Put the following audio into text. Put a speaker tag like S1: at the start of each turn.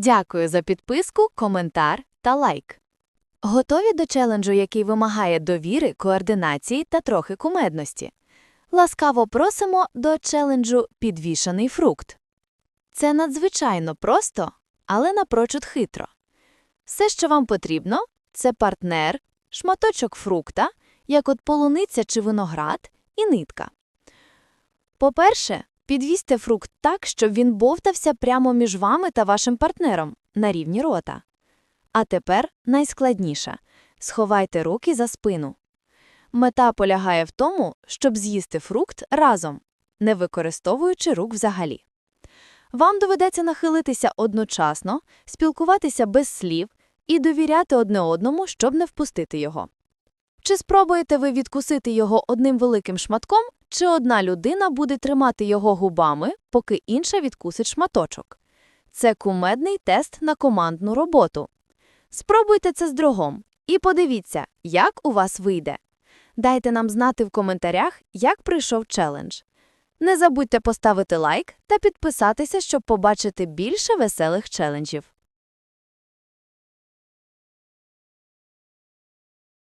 S1: Дякую за підписку, коментар та лайк. Готові до челенджу, який вимагає довіри, координації та трохи кумедності? Ласкаво просимо до челенджу Підвішаний фрукт. Це надзвичайно просто, але напрочуд хитро. Все, що вам потрібно, це партнер, шматочок фрукта, як от полуниця чи виноград, і нитка. По-перше, підвісьте фрукт так, щоб він бовтався прямо між вами та вашим партнером на рівні рота. А тепер найскладніше – сховайте руки за спину. Мета полягає в тому, щоб з'їсти фрукт разом, не використовуючи рук взагалі. Вам доведеться нахилитися одночасно, спілкуватися без слів і довіряти одне одному, щоб не впустити його. Чи спробуєте ви відкусити його одним великим шматком, чи одна людина буде тримати його губами, поки інша відкусить шматочок? Це кумедний тест на командну роботу. Спробуйте це з другом і подивіться, як у вас вийде. Дайте нам знати в коментарях, як прийшов челендж. Не забудьте поставити лайк та підписатися, щоб побачити більше веселих челенджів.